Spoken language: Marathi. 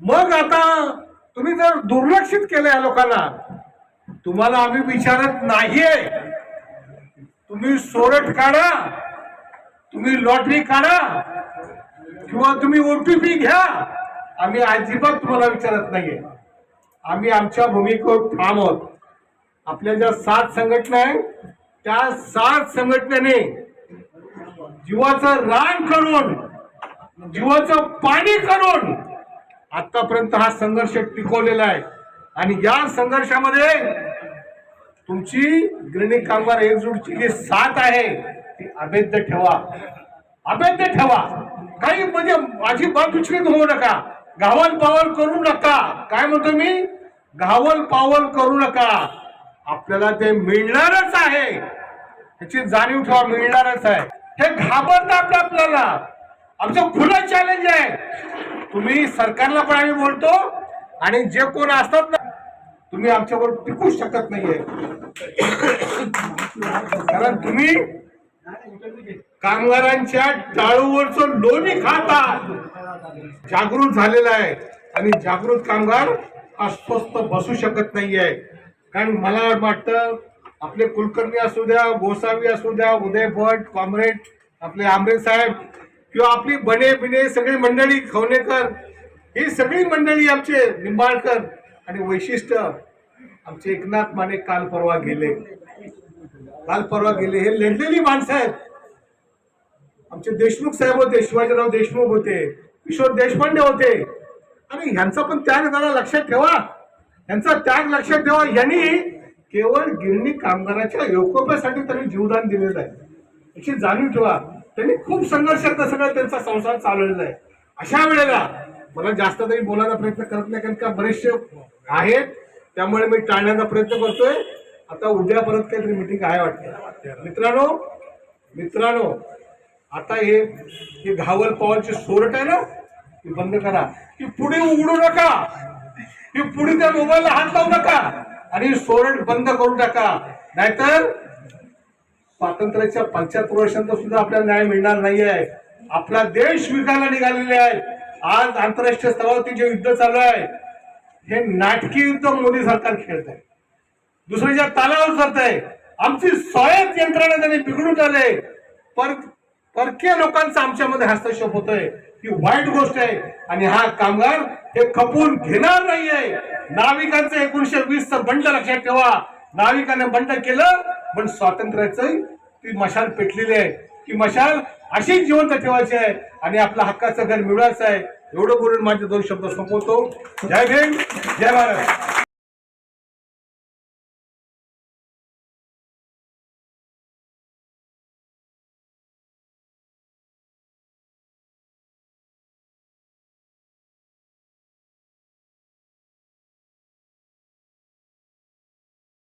मग आता तुम्ही जर दुर्लक्षित केलं या लोकांना तुम्हाला आम्ही विचारत नाहीये. तुम्ही सोरट काढा तुम्ही लॉटरी काढा किंवा तुम्ही ओटीपी घ्या. आम्ही अजिबात तुम्हाला विचारत नाहीये. आम्ही आमच्या भूमिकेवर ठाम आहोत. आपल्या ज्या सात संघटना आहे त्या सात संघटनेने जीवाचं रान करून जीवाचं पाणी करून आतापर्यंत हा संघर्ष टिकवलेला आहे. आणि या संघर्षामध्ये तुमची गिरणी कामगार एकजूटची जी साथ आहे ती अभेद्य ठेवा. अभेद्य ठेवा. काही म्हणजे माझी बाब विचलित होऊ नका. घावल पावल करू नका. काय म्हणतो मी? घावल पावल करू नका. आपल्याला ते मिळणारच आहे. ह्याची जाणीव ठेवा मिळणारच आहे. हे घाबरतात आपल्याला. आमचं खुलं चॅलेंज आहे. तुम्ही सरकारला पण आम्ही बोलतो आणि जे कोण असतात ना तुम्ही आमच्यावर टिकू शकत नाहीये. कारण तुम्ही कामगारांच्या टाळूवरच लोणी खाता जागृत झालेला आहे. आणि जागृत कामगार अस्वस्थ बसू शकत नाहीये. कारण मला वाटतं आपले कुलकर्णी असू द्या गोसावी असू द्या उदय भट कॉम्रेड आपले आंबे साहेब किंवा आपली बने बिने सगळी मंडळी खवणेकर ही सगळी मंडळी आमचे निंबाळकर आणि वैशिष्ट्य आमचे एकनाथ माने काल परवा गेले. काल परवा गेले. हे लढलेली माणसं आहेत. आमचे देशमुख साहेब होते शिवाजीराव देशमुख होते किशोर देशपांडे होते. आणि ह्यांचा पण त्याग जरा लक्षात ठेवा. ह्यांचा त्याग लक्षात ठेवा. यांनी केवळ गिरणी कामगाराच्या योकोप्यासाठी त्यांनी जीवदान दिलेलं आहे. याची जाणीव ठेवा. त्यांनी खूप संघर्षात सगळं त्यांचा संसार चालवलेला आहे. अशा वेळेला मला जास्त तरी बोलायचा प्रयत्न करत नाही कारण का बरेचसे आहेत त्यामुळे मी टाळण्याचा प्रयत्न करतोय. आता उद्या परत काहीतरी मिटिंग आहे वाटतं. मित्रांनो मित्रांनो आता हे हे घावल पवारची सोरट आहे ना ती बंद करा. की पुढे उघडू नका. ही पुढे त्या मोबाईलला हात लावू नका. आणि सोरट बंद करून टाका नाहीतर स्वातंत्र्याच्या पंच्याहत्तर वर्षांचा सुद्धा आपल्याला न्याय मिळणार नाही आहे आपला देश विकायला निघालेले आहे. आज आंतरराष्ट्रीय स्तरावरती जे युद्ध चालू आहे हे नाटकी युद्ध मोदी सरकार खेळत आहे दुसऱ्याच्या तालावर जात आहे आमची स्वायत्त यंत्रणा त्यांनी बिघडून आले पर परकीय लोकांचा आमच्यामध्ये हस्तक्षेप होतोय. ही वाईट गोष्ट आहे. आणि हा कामगार हे खपून घेणार नाहीये. नाविकांचं एकोणीशे वीस चं बंड लक्षात ठेवा. नाविकाने बंड केलं पण स्वातंत्र्याचं ती मशाल पेटलेली आहे. ती मशाल अशी जिवंत ठेवायची आहे आणि आपला हक्काचं घर मिळवायचं आहे. एवढं बोलून माझे दोन शब्द संपवतो. जय भीम जय भारत.